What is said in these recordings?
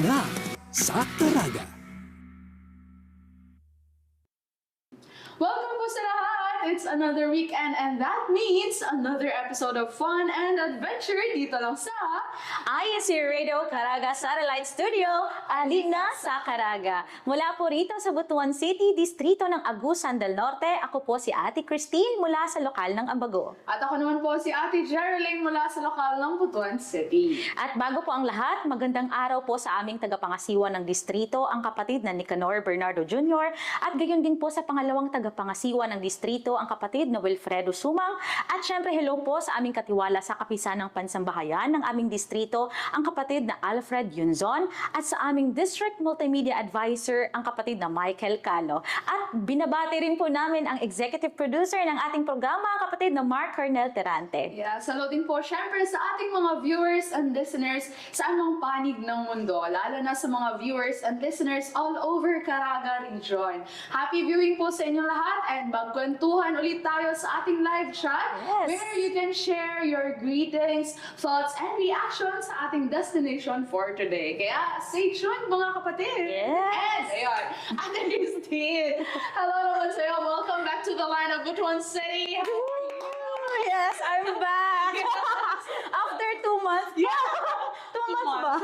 na sa Caraga. That means another episode of fun and adventure dito lang sa ISC Radio Caraga Satellite Studio, Alina sa Caraga. Mula po rito sa Butuan City, distrito ng Agusan del Norte, ako po si Ate Christine mula sa lokal ng Ambago. At ako naman po si Ate Geraldine mula sa lokal ng Butuan City. At bago po ang lahat, magandang araw po sa aming tagapangasiwa ng distrito, ang kapatid na Nicanor Bernardo Jr. At gayon din po sa pangalawang tagapangasiwa ng distrito, ang kapatid na Wilfredo Sumang. At syempre, hello po sa aming katiwala sa kapisan ng pansambahayan ng aming distrito, ang kapatid na Alfred Yunzon. At sa aming District Multimedia Advisor, ang kapatid na Michael Calo. At binabati rin po namin ang executive producer ng ating programa, ang kapatid na Mark Cornel Terante. Yeah, salo din po syempre sa ating mga viewers and listeners sa anong panig ng mundo, lalo na sa mga viewers and listeners all over Caraga region. Happy viewing po sa inyo lahat and magkwentuhan ulit tayo sa ating live chat Yes. where you can share your greetings, thoughts, and reactions sa ating destination for today. Kaya stay tuned mga kapatid! Yes. And ayun, Ate Christine! Hello naman sa'yo! Welcome back to the line of Butuan City! How are you? Yes, I'm back! After two months. Two months ba?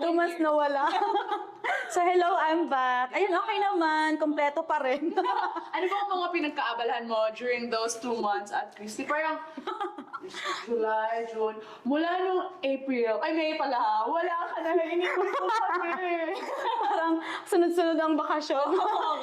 two months na wala. so hello, I'm back. Ayun, okay naman. Kompleto pa rin. ano ba ang mga pinagkaabalahan mo during those two months at Christy? Parang July, June, mula nung April, ay May pala, wala ka na iniwan ko kami. Parang sunod-sunod ang bakasyon.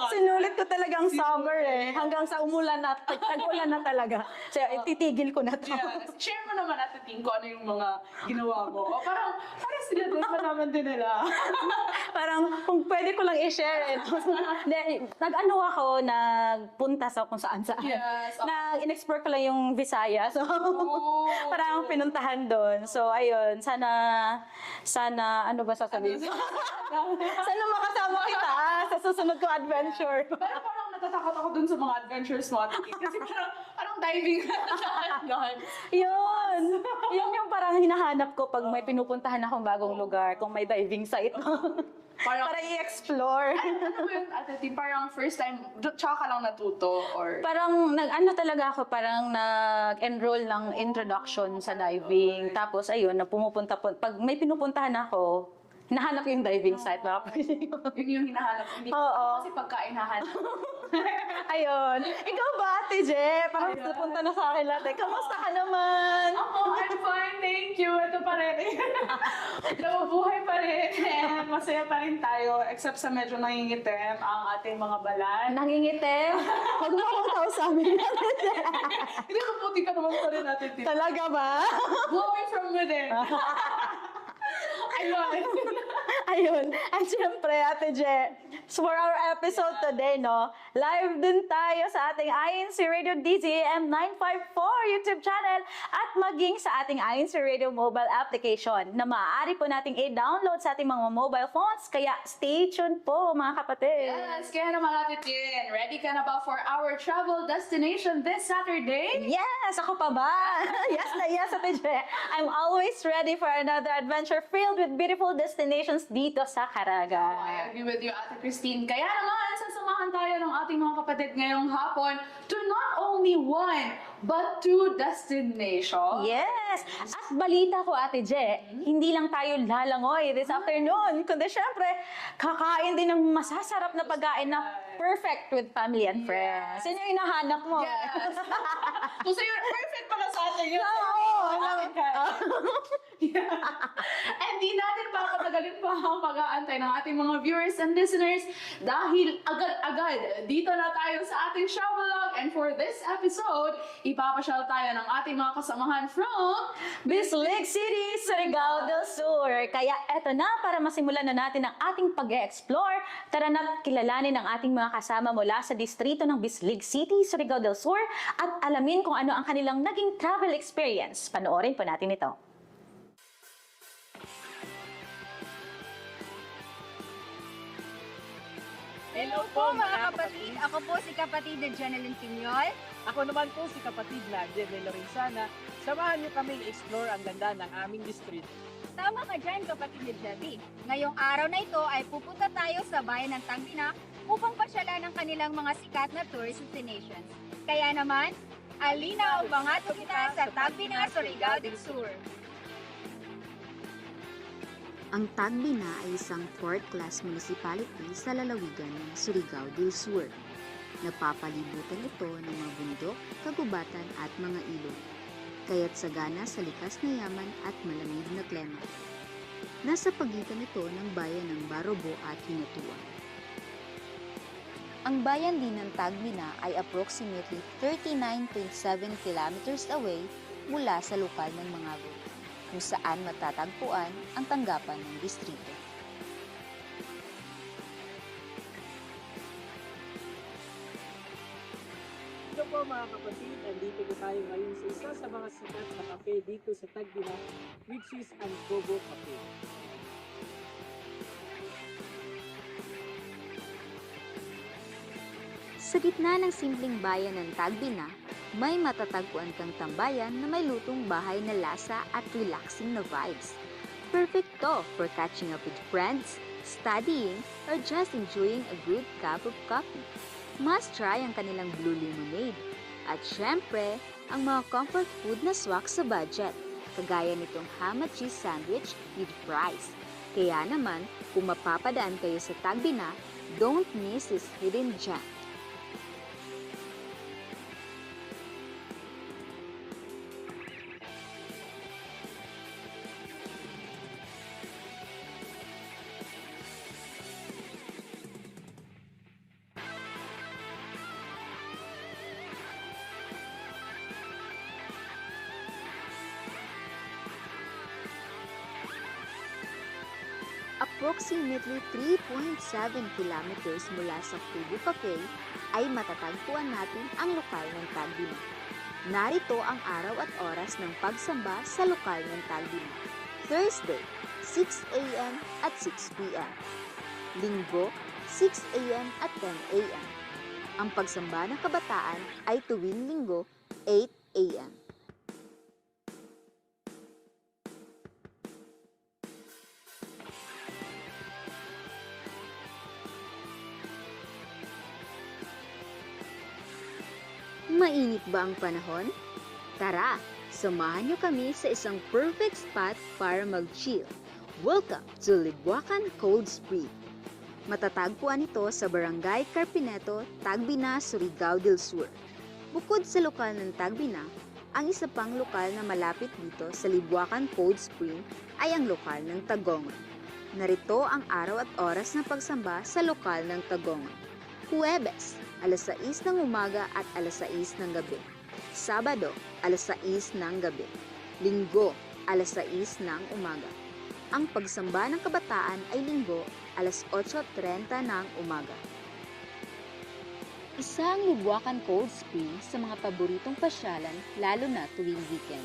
Sinulit ko talagang summer eh. Hanggang sa umulan na, tag-ulan na talaga. So, ititigil ko na to. Yeah. Share mo naman at Ting ko ano yung mga ginawa mo. O parang, parang sila din pa naman din nila. Parang kung pwede ko lang i-share eh. Then, nag-ano ako, nagpunta sa kung saan saan. Yes. Nag-explore ko lang yung Visayas. So, Oh. parang pinuntahan doon. So, ayun, sana, sana, ano ba sasabihin? sana makasama kita sa susunod kong adventure. Pero parang natatakot ako dun sa mga adventures mo, Ate. Kasi parang, parang diving ka na Yun! Yun yung parang hinahanap ko pag may pinupuntahan akong bagong lugar, kung may diving site. Parang- Para i-explore. Ano ba yun, Ate Ting? Parang first time, tsaka ka lang natuto or... Parang nag ano talaga ako, parang nag-enroll ng introduction sa diving. Tapos ayun, na pumupunta po. Pag may pinupuntahan ako, hinahanap yung diving site. Baka pwede yun. Yun yung hinahanap. Hindi Oo. kasi pagka hinahanap. ayun. Ikaw ba, Ate Je? Parang Ayun. napunta na sa akin lahat. eh. Kamusta ka naman? Ako, I'm fine, thank you. Ito pa rin. Nabubuhay pa rin. And masaya pa rin tayo. Except sa medyo nangingitim ang ating mga balat. Nangingitim? Huwag mo akong kausapin. Hindi ko puti ka naman pa rin natin. Talaga ba? Glowing from within. Ayun. Ayun. At syempre, Ate Je, for our episode today, no, live din tayo sa ating INC Radio DZAM 954 YouTube channel at maging sa ating INC Radio mobile application na maaari po nating i-download sa ating mga mobile phones. Kaya stay tuned po, mga kapatid. Yes, kaya naman natin din. Ready ka na ba for our travel destination this Saturday? Yes! Ako pa ba? yes na yes, Ate Je. I'm always ready for another adventure filled with beautiful destinations dito sa Caraga. I agree with you, Ate Christine. Kaya naman, sasamahan tayo ng ating mga kapatid ngayong hapon to not only one, but two destinations. Yes! At balita ko, Ate Je, hindi lang tayo lalangoy this afternoon, kundi syempre, kakain din ng masasarap na pagkain na perfect with family and friends. Yun yung hinahanap mo. Yes. Kung sa'yo, perfect pala sa atin yun. Oo. And di natin papatagalin pa ang pag-aantay ng ating mga viewers and listeners dahil agad-agad dito na tayo sa ating Travelog and for this episode, ipapasyal tayo ng ating mga kasamahan from Bislig City, Surigao del Sur. Kaya eto na, para masimulan na natin ang ating pag-explore, tara na kilalanin ang ating mga kasama mula sa distrito ng Bislig City, Surigao del Sur at alamin kung ano ang kanilang naging travel experience. Panoorin po natin ito. Hello po mga kapatid. Ako po si kapatid na Janeline Pinyol. Ako naman po si kapatid na Jerry Lorenzana. Samahan niyo kami explore ang ganda ng aming distrito. Tama ka dyan kapatid ni Jerry. Ngayong araw na ito ay pupunta tayo sa bayan ng Tangina upang pasyalan ng kanilang mga sikat na tourist destinations. Kaya naman, alina o bangato kita sa Tagbina, Surigao del Sur. Ang Tagbina ay isang fourth-class municipality sa lalawigan ng Surigao del Sur. Napapalibutan ito ng mga bundok, kagubatan at mga ilog. Kaya't sagana sa likas na yaman at malamig na klima. Nasa pagitan ito ng bayan ng Barobo at Hinatuan. Ang bayan din ng Tagbina ay approximately 39.7 kilometers away mula sa lokal ng Mangago kung saan matatagpuan ang tanggapan ng distrito. Ito po mga kapatid, nandito po tayo ngayon sa isa sa mga sikat na cafe dito sa Tagbina, which is ang Gogo Cafe. Sa gitna ng simpleng bayan ng Tagbina, may matatagpuan kang tambayan na may lutong bahay na lasa at relaxing na vibes. Perfect to for catching up with friends, studying, or just enjoying a good cup of coffee. Must try ang kanilang blue lemonade. At syempre, ang mga comfort food na swak sa budget, kagaya nitong ham at cheese sandwich with fries. Kaya naman, kung mapapadaan kayo sa Tagbina, don't miss this hidden gem. Approximately 3.7 kilometers mula sa Kubo Cafe ay matatagpuan natin ang lokal ng Tagbina. Narito ang araw at oras ng pagsamba sa lokal ng Tagbina. Thursday, 6 a.m. at 6 p.m. Linggo, 6 a.m. at 10 a.m. Ang pagsamba ng kabataan ay tuwing linggo, 8 a.m. Mainit ba ang panahon? Tara, samahan niyo kami sa isang perfect spot para mag-chill. Welcome to Libuacan Cold Spring. Matatagpuan ito sa Barangay Carpineto, Tagbina, Surigao del Sur. Bukod sa lokal ng Tagbina, ang isa pang lokal na malapit dito sa Libuacan Cold Spring ay ang lokal ng Tagongon. Narito ang araw at oras ng pagsamba sa lokal ng Tagongon. Huwebes, alas 6 ng umaga at alas 6 ng gabi. Sabado, alas 6 ng gabi. Linggo, alas 6 ng umaga. Ang pagsamba ng kabataan ay linggo, alas 8.30 ng umaga. Isa ang Libuacan Cold Spring sa mga paboritong pasyalan lalo na tuwing weekend.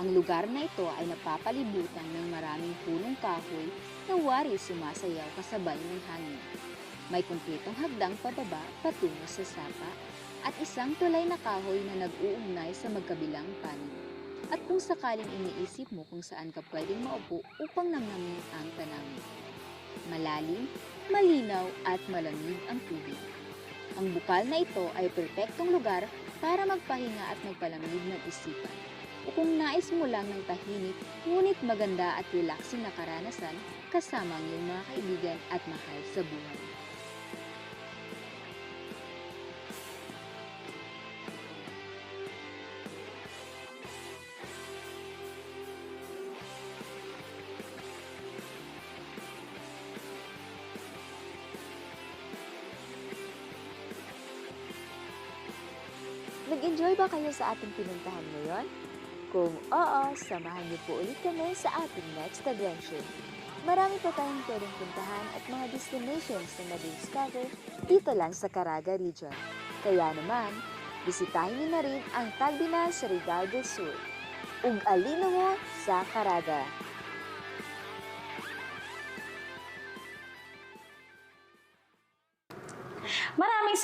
Ang lugar na ito ay napapalibutan ng maraming punong kahoy na wari sumasayaw kasabay ng hangin. May kumpletong hagdang pababa patungo sa sapa at isang tulay na kahoy na nag-uugnay sa magkabilang panig. At kung sakaling iniisip mo kung saan ka pwedeng maupo upang namnamin ang tanawin. Malalim, malinaw at malamig ang tubig. Ang bukal na ito ay perpektong lugar para magpahinga at magpalamig ng isipan. O kung nais mo lang ng tahimik, ngunit maganda at relaxing na karanasan kasama ang iyong mga kaibigan at mahal sa buhay. Kayo sa ating pinuntahan ngayon? Kung oo, samahan niyo po ulit kami sa ating next adventure. Marami pa tayong pwedeng puntahan at mga destinations na na-discover dito lang sa Caraga Region. Kaya naman, bisitahin niyo na rin ang Tagbina sa Rigao del Sur. Ug alino mo sa Caraga.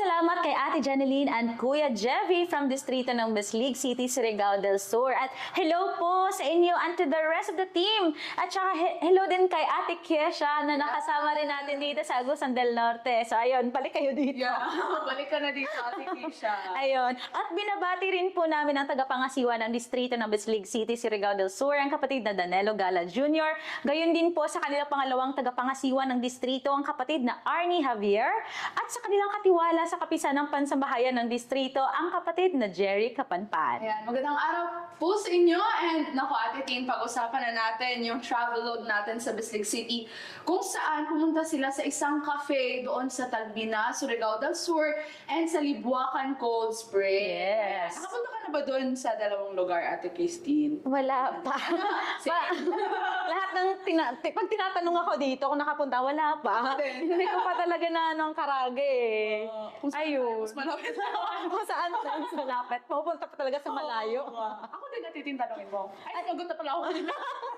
Salamat kay Ate Janeline and Kuya Jevy from Distrito ng Baslig City, Surigao del Sur. At hello po sa inyo and to the rest of the team. At saka he- hello din kay Ate Kesha na nakasama rin natin dito sa Agusan del Norte. So ayun, balik kayo dito. Yeah, balik ka na dito, Ate Kisha. Ayun. At binabati rin po namin ang tagapangasiwa ng Distrito ng Baslig City, Surigao del Sur, ang kapatid na Danilo Gala Jr. Gayon din po sa kanilang pangalawang tagapangasiwa ng distrito, ang kapatid na Arnie Javier. At sa kanilang katiwala sa kapisan ng pansambahayan ng distrito, ang kapatid na Jerry Kapanpan. Ayan, magandang araw po sa inyo and naku Ate Tin, pag-usapan na natin yung travel load natin sa Bislig City kung saan pumunta sila sa isang cafe doon sa Tagbina, Surigao del Sur and sa Libuacan Cold Spring. Yes. Nakapunta ka na ba doon sa dalawang lugar, Ate Christine? Wala pa. pa lahat ng tina- ti- pag tinatanong ako dito kung nakapunta, wala pa. Hindi ko pa talaga na anong karage eh. Kung saan Ayun. mas malapit kung saan sa lapit. Pupunta pa talaga sa malayo. ako din natitin tanongin mo. Ay, sinagot na pala ako.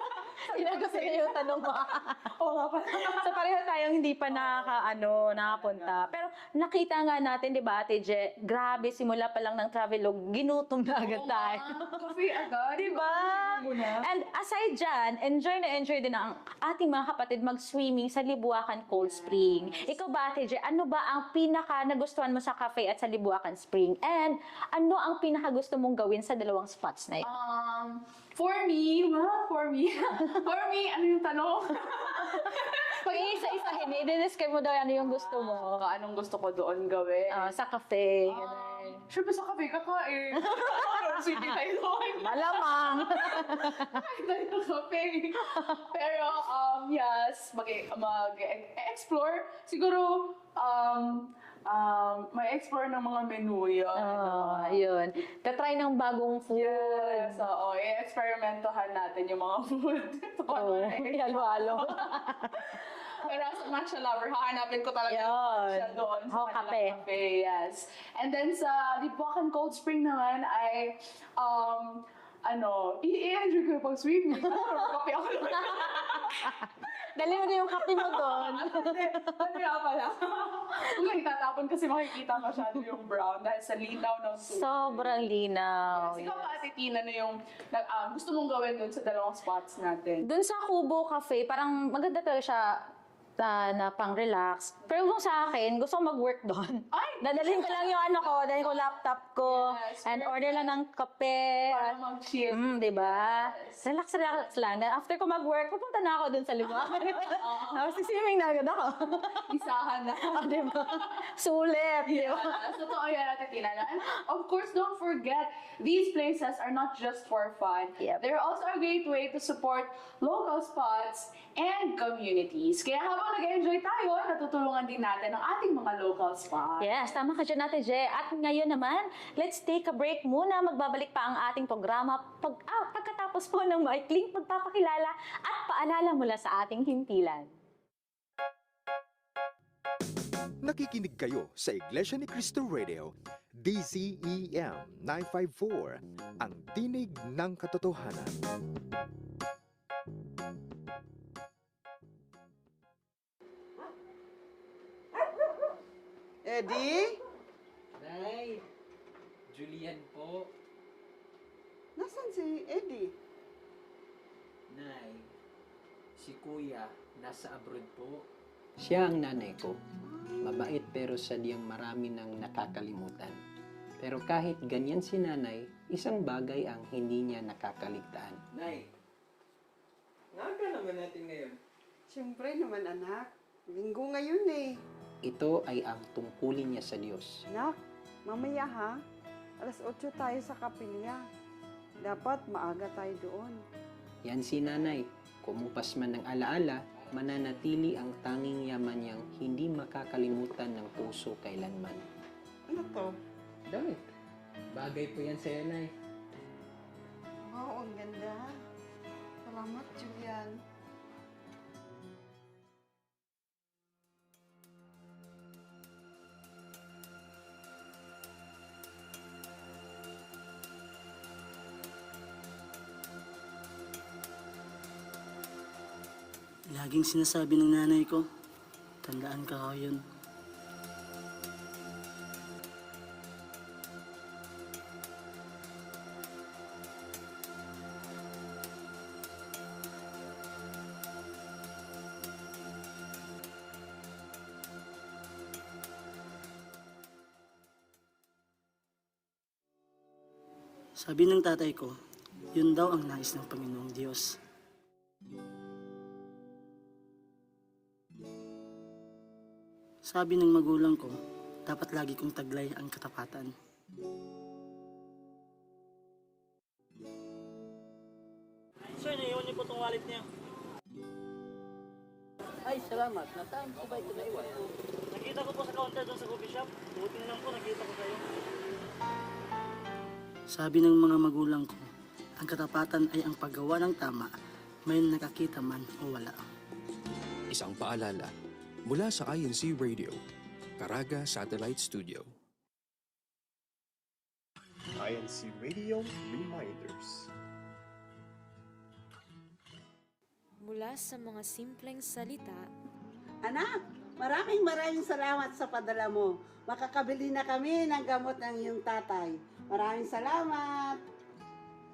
Sinagot sa iyo yung tanong mo. Oo nga pala. so pareho tayong hindi pa nakaka, ano, nakapunta. Pero nakita nga natin, di ba, Ate Je, grabe, simula pa lang ng travelog, ginutom na agad tayo. Coffee agad. Di ba? And aside dyan, enjoy na enjoy din ang ating mga kapatid mag-swimming sa Libuacan Cold Spring. Ikaw ba, Ate Je, ano ba ang pinaka nagustuhan mo sa cafe at sa Libuacan Spring? And ano ang pinaka gusto mong gawin sa dalawang spots na yun? Um, for me, well, for me, for me, ano yung tanong? Pag iisa-isahin, i-describe mo daw ano yung gusto mo. Baka anong gusto ko doon gawin? Ah, sa cafe. Um, Siyempre sa cafe kakain. City tayo doon. Malamang. Kain tayo ng cafe. Pero, um, yes, mag- mag-explore. Siguro, um, um, may explore ng mga menu yun. Oo, ayun. Tatry ng bagong food. Yes, oo. I-experimentohan natin yung mga food. Oo, halo-halo. Pero as a matcha lover, hahanapin ko talaga Yun. yung matcha doon sa Oh, kape. cafe. Yes. And then sa Libuacan Cold Spring naman ay, um, ano, i-enjoy ko yung pag-swimming. kape ako naman. Dali mo na yung kape mo doon. Ano nga pala? Kung itatapon kasi makikita masyado yung brown dahil sa linaw ng tubig. Sobrang linaw. Ikaw ba, Ate Tina, ano yung nag- um, gusto mong gawin doon sa dalawang spots natin? Doon sa Kubo Cafe, parang maganda talaga siya ta, na pang-relax. Pero kung sa akin, gusto ko mag-work doon. Ay! Dadalhin ko lang yung ano ko, dadalhin ko laptop ko, Yes, and order lang ng kape. Para mag-chill. Mm, di ba? Relax, relax lang. Then after ko mag-work, pupunta na ako dun sa Libuacan. Tapos swimming na agad ako. Isahan na. Ah, di ba? Sulit, di ba? Yes, totoo yan, Ate Tina. And of course, don't forget, these places are not just for fun. Yep. They're also a great way to support local spots and communities. Kaya habang nag-enjoy tayo, natutulungan din natin ang ating mga local spots. Yes, tama ka dyan Ate Je. At ngayon naman, let's take a break muna. Magbabalik pa ang ating programa pag, ah, pagkatapos po ng maikling pagpapakilala at paalala mula sa ating himpilan. Nakikinig kayo sa Iglesia ni Cristo Radio, DCEM 954, ang tinig ng katotohanan. Eddie? Nay, Julian po. Nasaan si Eddie? Nay, si Kuya nasa abroad po. Siya ang nanay ko. Mabait pero sadyang marami nang nakakalimutan. Pero kahit ganyan si nanay, isang bagay ang hindi niya nakakaligtaan. Nay, nga naman natin ngayon. Siyempre naman anak. Linggo ngayon eh. Ito ay ang tungkulin niya sa Diyos. Nak, mamaya ha. Alas 8 tayo sa kapilya. Dapat maaga tayo doon. Yan si nanay. Kumupas man ng alaala, mananatili ang tanging yaman niyang hindi makakalimutan ng puso kailanman. Ano to? Damit. Bagay po yan sa'yo, Nay. Wow, ang ganda. Salamat, Julian. Laging sinasabi ng nanay ko, tandaan ka ko yun. Sabi ng tatay ko, yun daw ang nais ng Panginoong Diyos. Sabi ng magulang ko, dapat lagi kong taglay ang katapatan. Sir, naiwan niyo po itong wallet niya. Ay, salamat. Nasaan po ba ito naiwan? Nakita ko po sa counter doon sa coffee shop. Buti na lang po, nakita ko kayo. Sabi ng mga magulang ko, ang katapatan ay ang paggawa ng tama, may nakakita man o wala. Isang paalala mula sa INC Radio, Caraga Satellite Studio. INC Radio Reminders. Mula sa mga simpleng salita Anak, maraming maraming salamat sa padala mo. Makakabili na kami ng gamot ng iyong tatay. Maraming salamat.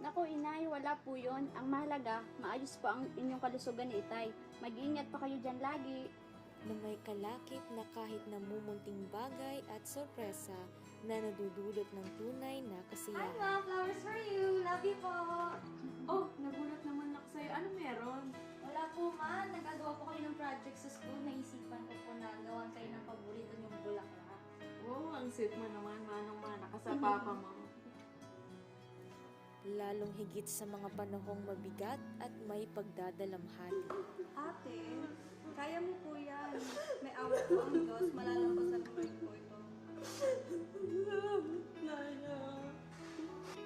Naku, inay, wala po yun. Ang mahalaga, maayos po ang inyong kalusugan ni itay. Mag-iingat pa kayo dyan lagi. Na may kalakip na kahit namumunting bagay at sorpresa na nadudulot ng tunay na kasiyahan. Mom, flowers for you. Love you po. Oh, nagulat naman ako sa'yo. Ano meron? Wala po, ma. Nagagawa po kayo ng project sa school. Naisipan ko po na gawan kayo ng paborito niyong bulaklak. Oh, ang sweet mo naman, manong-mana ka sa papa mo. Lalong higit sa mga panahong mabigat at may pagdadalamhati. Ate, kaya mo po yan. May awat po ang Diyos. Malalampasan mo rin po ito.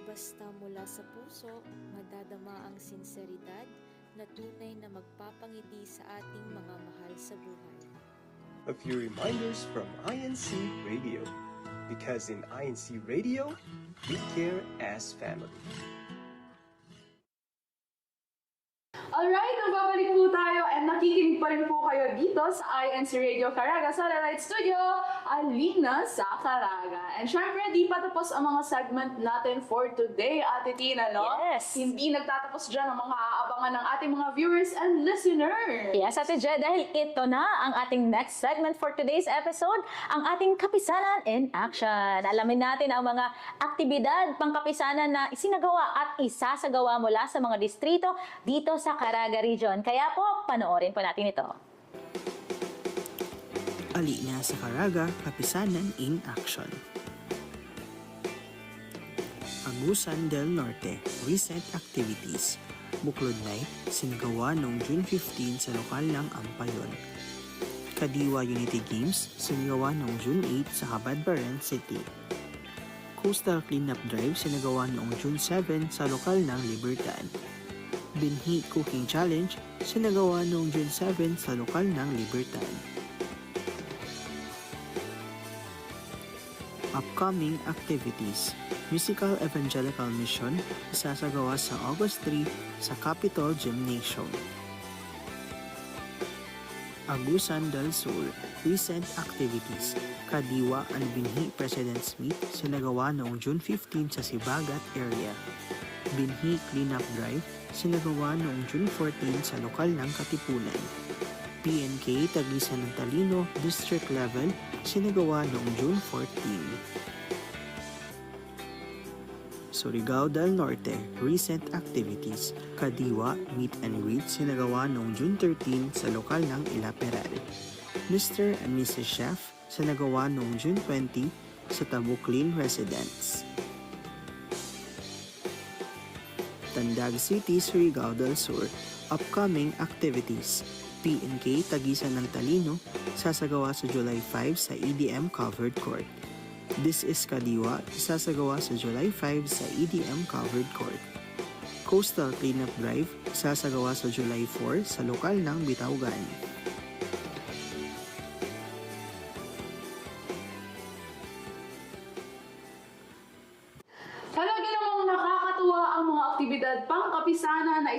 Basta mula sa puso, madadama ang sinseridad na tunay na magpapangiti sa ating mga mahal sa buhay. A few reminders from INC Radio. Because in INC Radio, we care as family. Alright, nagbabalik po tayo and nakikinig pa rin po kayo dito sa INC Radio Caraga Satellite Studio, Alina sa Caraga. And syempre, di pa tapos ang mga segment natin for today, Ate Tina, no? Yes. Hindi nagtatapos dyan ang mga aabangan ng ating mga viewers and listeners. Yes, Ate Je, dahil ito na ang ating next segment for today's episode, ang ating Kapisanan in Action. Alamin natin ang mga aktibidad pangkapisanan na isinagawa at isasagawa mula sa mga distrito dito sa Caraga Region. Kaya po, panoorin po natin ito. Alina sa Caraga, Kapisanan in Action. Agusan del Norte, Recent Activities. Buklod Night, sinagawa noong June 15 sa lokal ng Ampayon. Kadiwa Unity Games, sinagawa noong June 8 sa Cabadbaran City. Coastal Cleanup Drive, sinagawa noong June 7 sa lokal ng Libertad. Binhi Cooking Challenge, sinagawa noong June 7 sa lokal ng Libertad. Upcoming activities Musical Evangelical Mission isasagawa sa August 3 sa Capitol Gymnasium. Agusan del Sur Recent Activities Kadiwa and Binhi President's Meet sinagawa noong June 15 sa Sibagat area. Binhi Cleanup Drive sinagawa noong June 14 sa lokal ng Katipunan. PNK Tagisan ng Talino District Level sinagawa noong June 14. Surigao del Norte Recent Activities Kadiwa Meet and Greet sinagawa noong June 13 sa lokal ng Ilaperal. Mr. and Mrs. Chef sinagawa noong June 20 sa Tabuklin Residence. Tandag City, Surigao del Sur Upcoming Activities PNK Tagisan ng Talino sasagawa sa July 5 sa EDM Covered Court. This is Kadiwa, sasagawa sa July 5 sa EDM Covered Court. Coastal Cleanup Drive, sasagawa sa July 4 sa lokal ng Bitawgan.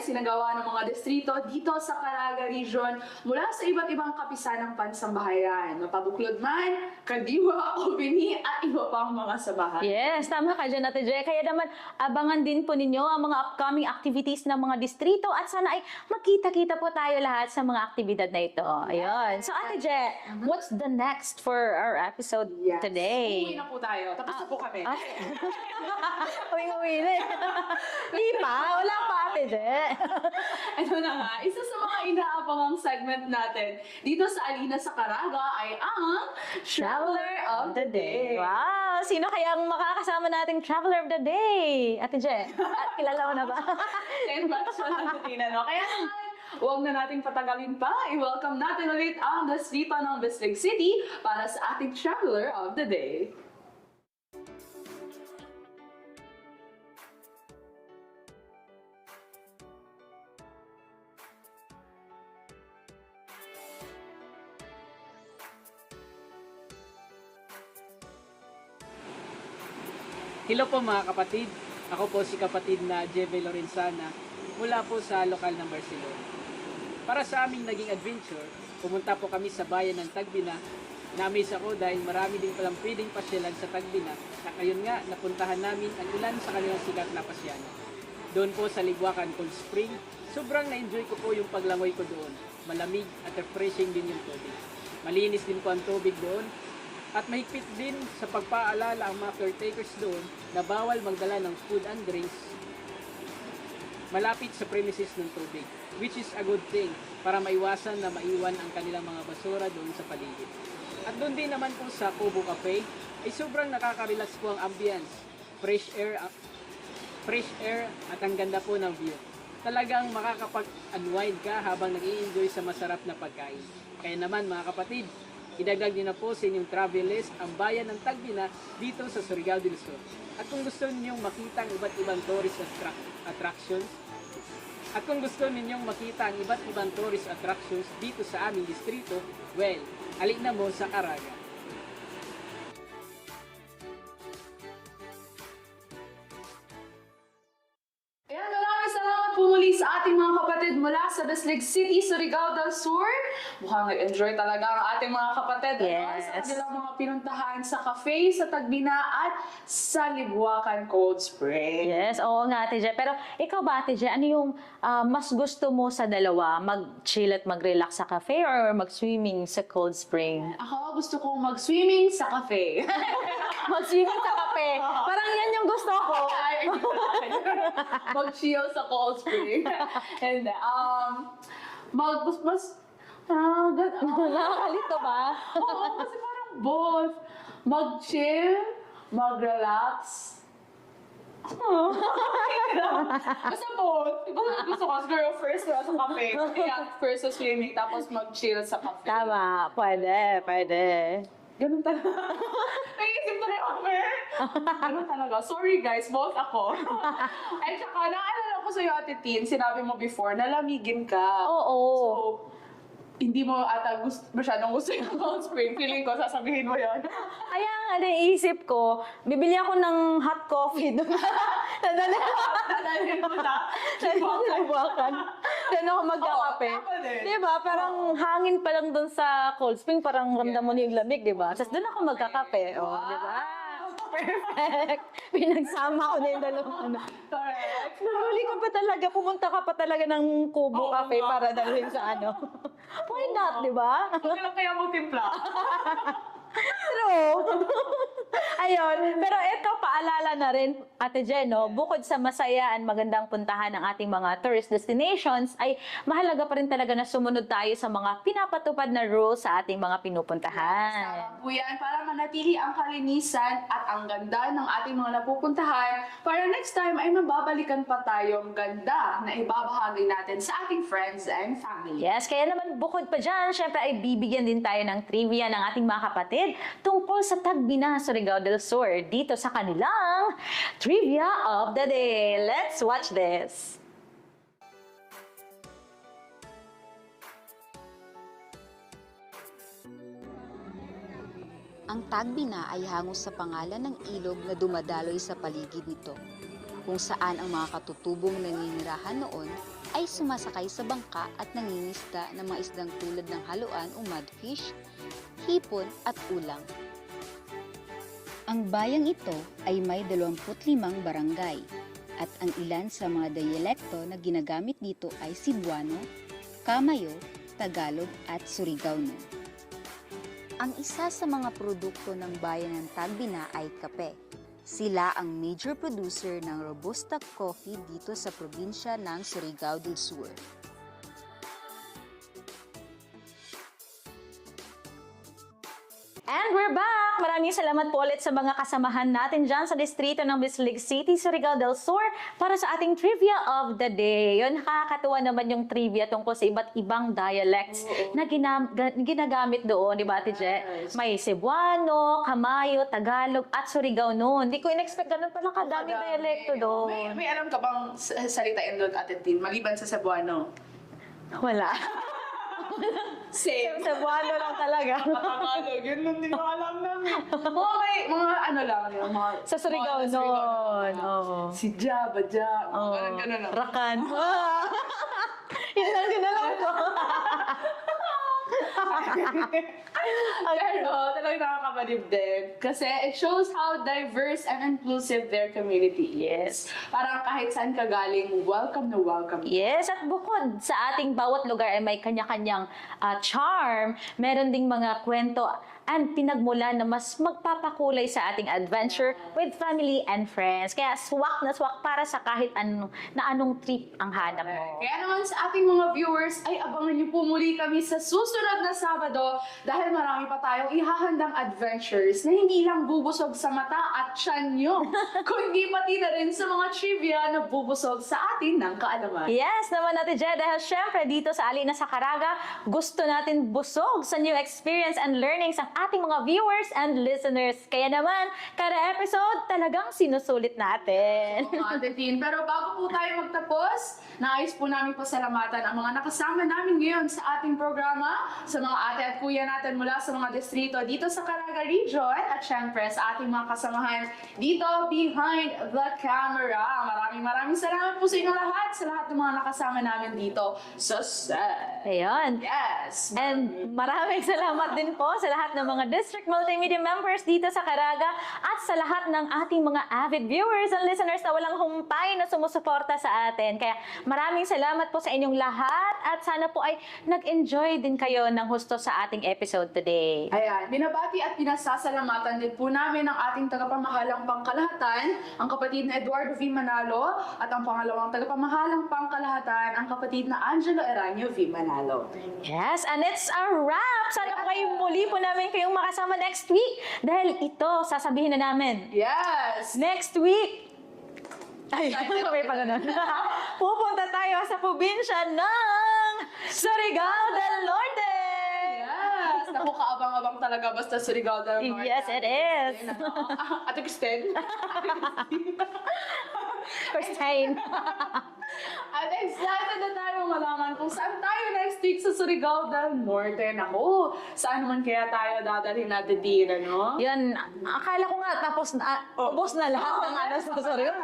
Isinagawa ng mga distrito dito sa Caraga Region mula sa iba't ibang kapisanang pansambahayan. Mapabuklod man, kadiwa, obini at iba pang mga sabahan. Yes, tama ka dyan, Ate Je. Kaya naman, abangan din po ninyo ang mga upcoming activities ng mga distrito at sana ay magkita-kita po tayo lahat sa mga aktibidad na ito. Ayun. So, Ate Je, what's the next for our episode Yes. today? Uwi na po tayo. Tapos na po kami. Ah. Uwing-uwi na. eh. Di pa? Wala pa, Ate Je. Ano na nga, isa sa mga inaabangang segment natin dito sa Alina sa Caraga ay ang Traveler of the Day. Wow! Sino kaya ang makakasama nating Traveler of the Day? Ate Je, at kilala mo na ba? Ten bucks pa lang Tina, no? Kaya naman, huwag na nating patagalin pa. I-welcome natin ulit ang distrito ng Bislig City para sa ating Traveler of the Day. Hello po mga kapatid. Ako po si kapatid na Jeve Lorenzana mula po sa lokal ng Barcelona. Para sa aming naging adventure, pumunta po kami sa bayan ng Tagbina. Namiss ako dahil marami din palang pwedeng pasyalan sa Tagbina na kayon nga napuntahan namin ang ilan sa kanilang sikat na pasyalan. Doon po sa Ligwakan Cold Spring, sobrang na-enjoy ko po yung paglangoy ko doon. Malamig at refreshing din yung tubig. Malinis din po ang tubig doon at mahigpit din sa pagpaalala ang mga caretakers doon na bawal magdala ng food and drinks malapit sa premises ng tubig, which is a good thing para maiwasan na maiwan ang kanilang mga basura doon sa paligid. At doon din naman po sa Kubo Cafe ay sobrang nakaka-relax po ang ambience, fresh air, ah, fresh air at ang ganda po ng view. Talagang makakapag-unwind ka habang nag enjoy sa masarap na pagkain. Kaya naman mga kapatid, idagdag niyo na po sa inyong travel list ang bayan ng Tagbina dito sa Surigao del Sur. At kung gusto ninyong makita ang iba't ibang tourist attrac- attractions, at kung gusto ninyong makita ang iba't ibang tourist attractions dito sa aming distrito, well, alik na mo sa Caraga. Muli sa ating mga kapatid mula sa Bislig City, Surigao del Sur. Mukhang nag-enjoy talaga ang ating mga kapatid ano, Yes. sa kanilang mga pinuntahan sa cafe, sa Tagbina at sa Libuacan Cold Spring. Yes, oo nga, Ate Je. Pero ikaw ba, Ate Je, ano yung ah, mas gusto mo sa dalawa? Mag-chill at mag-relax sa cafe or mag-swimming sa cold spring? Ako gusto kong mag-swimming sa cafe. mag-swimming sa cafe. Parang yan yung gusto ko. Mag-chill sa cold spring. And um, mag mas ah, gan- Nakakalito ba? Oo, kasi parang both. Mag-chill, mag-relax. Basta both. Na gusto ko. Siguro first na sa cafe. Kaya first sa swimming, tapos mag-chill sa cafe. Tama, pwede, pwede. Ganun talaga. Na eh. Ganun talaga. Sorry guys, both ako. At saka, naalala ko sa'yo, Ate Tin, sinabi mo before, nalamigin ka. Oo. So, hindi mo ata gusto, masyadong gusto yung cold spring. Feeling ko, sasabihin mo yun. Kaya nga, naisip ko, bibili ako ng hot coffee doon. Nadala Dadalhin mo sa Libuakan. Doon ako magkakape. Oo, tama din. Di ba? Parang hangin pa lang doon sa cold spring, parang ramdam mo na yung lamig, di ba? Tapos doon ako magkakape. Oh, di ba? Perfect. Pinagsama ko na yung dalawang ano. Correct. Nahuli ka pa talaga, pumunta ka pa talaga ng Kubo Oo Cafe nga. para dalhin sa ano. Why not, di ba? Huwag lang kaya mo timpla. True. Ayun. Pero ito, paalala na rin, Ate Jen, no? bukod sa masaya at magandang puntahan ng ating mga tourist destinations, ay mahalaga pa rin talaga na sumunod tayo sa mga pinapatupad na rules sa ating mga pinupuntahan. Po yan, para manatili ang kalinisan at ang ganda ng ating mga napupuntahan para next time ay mababalikan pa tayong ganda na ibabahagi natin sa ating friends and family. Yes, kaya naman bukod pa dyan, syempre ay bibigyan din tayo ng trivia ng ating mga kapatid tungkol sa Tagbina, Surigao del Sur dito sa kanilang Trivia of the Day. Let's watch this! Ang Tagbina ay hangos sa pangalan ng ilog na dumadaloy sa paligid nito. kung saan ang mga katutubong naninirahan noon ay sumasakay sa bangka at nangingisda ng mga isdang tulad ng haluan o mudfish, hipon at ulang. Ang bayang ito ay may 25 barangay at ang ilan sa mga dialekto na ginagamit dito ay Cebuano, Kamayo, Tagalog at Surigao-no. Ang isa sa mga produkto ng bayan ng Tagbina ay kape. Sila ang major producer ng Robusta coffee dito sa probinsya ng Surigao del Sur. And we're back! Maraming salamat po ulit sa mga kasamahan natin dyan sa distrito ng Bislig City, Surigao del Sur para sa ating trivia of the day. Yun, nakakatuwa naman yung trivia tungkol sa iba't ibang dialects na ginam- ga- ginagamit doon, di ba, Ate Je? May Cebuano, Kamayo, Tagalog, at Surigao noon. Hindi ko in-expect ganun pala kadaming dialekto doon. May, may alam ka bang s- salitain doon, Ate Tin, maliban sa Cebuano? Wala. Same. Cebuano lang talaga. Tagalog, yun lang din ang alam namin. Mga may, mga ano lang, yung mga... Sa Surigao noon. na- Oo. Si Jabba, Jabba. Oo. Ganun, ganun lang. Rakan. Yun lang din alam ko. Pero talagang nakakabalib din. Kasi it shows how diverse and inclusive their community is. Parang kahit saan ka galing, welcome na welcome. Yes, at bukod sa ating bawat lugar ay may kanya-kanyang ah, charm, meron ding mga kwento and pinagmula na mas magpapakulay sa ating adventure with family and friends. Kaya swak na swak para sa kahit anong, na anong trip ang hanap mo. Kaya naman sa ating mga viewers, ay abangan niyo po muli kami sa susunod na Sabado dahil marami pa tayong ihahandang adventures na hindi lang bubusog sa mata at tiyan nyo, kundi pati na rin sa mga trivia na bubusog sa atin ng kaalaman. Yes naman natin, Jed. Dahil syempre dito sa Alina sa Caraga, gusto natin busog sa new experience and learnings ang ating mga viewers and listeners. Kaya naman, kada episode, talagang sinusulit natin. Ate Tin. Pero bago po tayo magtapos, nais po namin pasalamatan ang mga nakasama namin ngayon sa ating programa, sa mga ate at kuya natin mula sa mga distrito dito sa Caraga Region at syempre sa ating mga kasamahan dito behind the camera. Maraming maraming salamat po sa inyo lahat, sa lahat ng mga nakasama namin dito sa set. Ayun. Yes. And maraming salamat din po sa lahat ng mga District Multimedia members dito sa Caraga at sa lahat ng ating mga avid viewers and listeners na walang humpay na sumusuporta sa atin. Kaya maraming salamat po sa inyong lahat at sana po ay nag-enjoy din kayo ng husto sa ating episode today. Ayan, binabati at pinasasalamatan din po namin ang ating tagapamahalang pangkalahatan, ang kapatid na Eduardo V. Manalo, at ang pangalawang tagapamahalang pangkalahatan, ang kapatid na Angelo Eranio V. Manalo. Yes, and it's a wrap! Sana po kayo muli po namin kayong makasama next week dahil ito, sasabihin na namin. Yes! Next week, ay, may pa ganun. Pupunta tayo sa probinsya ng Surigao del Norte! Naku, kaabang-abang talaga basta Surigao del Norte. Yes, it is. Ate Kristen. Christine. At excited na tayo malaman kung saan tayo next week sa Surigao del Norte. Naku, saan naman kaya tayo dadalhin natin din, ano? Yan, akala ko nga tapos na, ubos na lahat ng ano sa Surigao.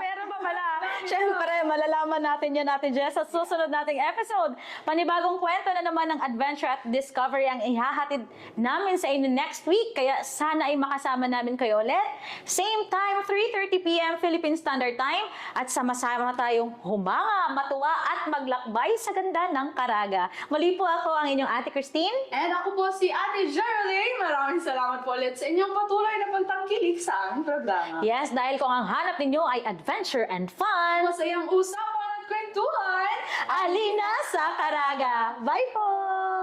Syempre, malalaman natin yan natin dyan sa susunod nating episode. Panibagong kwento na naman ng adventure at discovery ang ihahatid namin sa inyo next week. Kaya sana ay makasama namin kayo ulit. Same time, 3.30pm Philippine Standard Time. At sama-sama tayong humanga, matuwa at maglakbay sa ganda ng Caraga. Muli po ako ang inyong ate Christine. And ako po si Ate Geraldine. Maraming salamat po ulit sa inyong patuloy na pagtangkilik sa aming programa. Yes, dahil kung ang hanap ninyo ay adventure and fun, Masayang usapan at kwentuhan. Alina sa Caraga. Bye po!